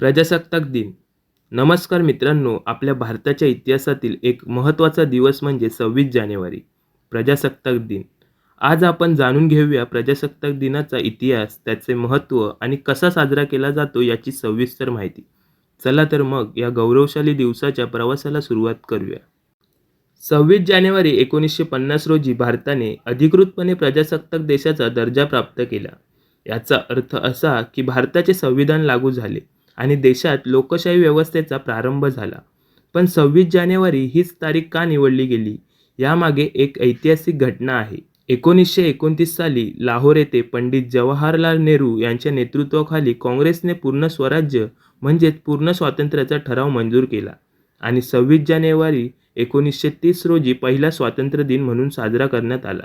प्रजासत्ताक दिन. नमस्कार मित्रांनो आपल्या भारताच्या इतिहासातील एक महत्त्वाचा दिवस म्हणजे सव्वीस जानेवारी प्रजासत्ताक दिन. आज आपण जाणून घेऊया प्रजासत्ताक दिनाचा इतिहास त्याचे महत्त्व आणि कसा साजरा केला जातो याची सविस्तर माहिती. चला तर मग या गौरवशाली दिवसाच्या प्रवासाला सुरुवात करूया. सव्वीस जानेवारी एकोणीसशे पन्नास रोजी भारताने अधिकृतपणे प्रजासत्ताक देशाचा दर्जा प्राप्त केला. याचा अर्थ असा की भारताचे संविधान लागू झाले. आणि देशात लोकशाही व्यवस्थेचा प्रारंभ झाला. पण सव्वीस जानेवारी हीच तारीख का निवडली गेली? यामागे एक ऐतिहासिक घटना आहे. एकोणीसशे एकोणतीस साली लाहोर येथे पंडित जवाहरलाल नेहरू यांच्या नेतृत्वाखाली काँग्रेसने पूर्ण स्वराज्य म्हणजेच पूर्ण स्वातंत्र्याचा ठराव मंजूर केला. आणि सव्वीस जानेवारी एकोणीसशे तीस रोजी पहिला स्वातंत्र्य दिन म्हणून साजरा करण्यात आला.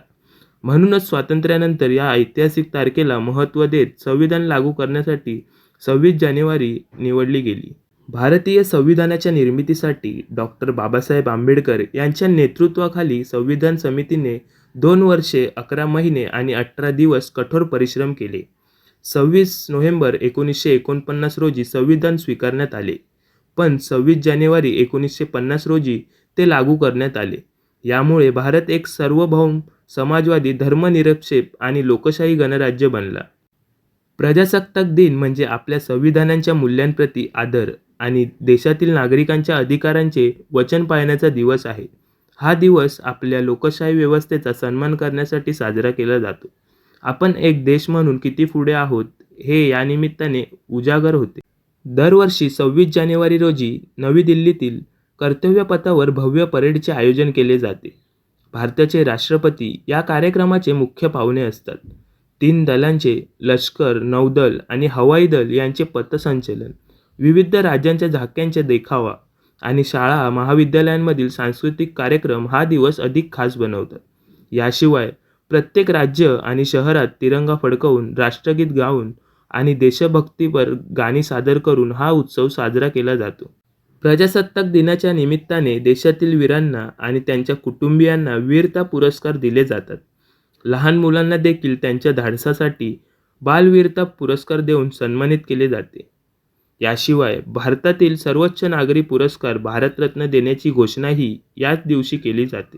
म्हणूनच स्वातंत्र्यानंतर या ऐतिहासिक तारखेला महत्त्व देत संविधान लागू करण्यासाठी सव्वीस जानेवारी निवडली गेली. भारतीय संविधानाच्या निर्मितीसाठी डॉक्टर बाबासाहेब आंबेडकर यांच्या नेतृत्वाखाली संविधान समितीने दोन वर्षे अकरा महिने आणि अठरा दिवस कठोर परिश्रम केले. सव्वीस नोव्हेंबर एकोणीसशे एकोणपन्नास रोजी संविधान स्वीकारण्यात आले. पण सव्वीस जानेवारी एकोणीसशे पन्नास रोजी ते लागू करण्यात आले. यामुळे भारत एक सार्वभौम समाजवादी धर्मनिरपेक्ष आणि लोकशाही गणराज्य बनला. प्रजासत्ताक दिन म्हणजे आपल्या संविधानांच्या मूल्यांप्रती आदर आणि देशातील नागरिकांच्या अधिकारांचे वचन पाळण्याचा दिवस आहे. हा दिवस आपल्या लोकशाही व्यवस्थेचा सन्मान करण्यासाठी साजरा केला जातो. आपण एक देश म्हणून किती पुढे आहोत हे यानिमित्ताने उजागर होते. दरवर्षी सव्वीस जानेवारी रोजी नवी दिल्लीतील कर्तव्यपथावर भव्य परेडचे आयोजन केले जाते. भारताचे राष्ट्रपती या कार्यक्रमाचे मुख्य पाहुणे असतात. तीन दलांचे लष्कर नौदल आणि हवाई दल यांचे पथसंचलन विविध राज्यांच्या झाक्यांचे देखावा आणि शाळा महाविद्यालयांमधील सांस्कृतिक कार्यक्रम हा दिवस अधिक खास बनवतात. याशिवाय प्रत्येक राज्य आणि शहरात तिरंगा फडकवून राष्ट्रगीत गाऊन आणि देशभक्तीपर गाणी सादर करून हा उत्सव साजरा केला जातो. प्रजासत्ताक दिनाच्या निमित्ताने देशातील वीरांना आणि त्यांच्या कुटुंबियांना वीरता पुरस्कार दिले जातात. लहान मुलांना देखील त्यांच्या धाडसासाठी बालवीरता पुरस्कार देऊन सन्मानित केले जाते. याशिवाय भारतातील सर्वोच्च नागरी पुरस्कार भारतरत्न देण्याची घोषणाही याच दिवशी केली जाते.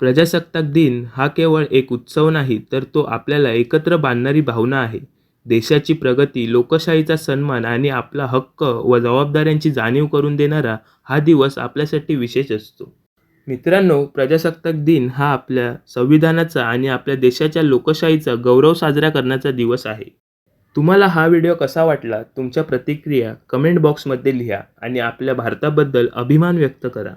प्रजासत्ताक दिन हा केवळ एक उत्सव नाही तर तो आपल्याला एकत्र बांधणारी भावना आहे. देशाची प्रगती लोकशाहीचा सन्मान आणि आपला हक्क व जबाबदाऱ्यांची जाणीव करून देणारा हा दिवस आपल्यासाठी विशेष असतो. मित्रांनो प्रजासत्ताक दिन हा आपल्या संविधानाचा आणि आपल्या देशाच्या लोकशाहीचा गौरव साजरा करण्याचा दिवस आहे. तुम्हाला हा व्हिडिओ कसा वाटला? तुमच्या प्रतिक्रिया कमेंट बॉक्समध्ये लिहा आणि आपल्या भारताबद्दल अभिमान व्यक्त करा.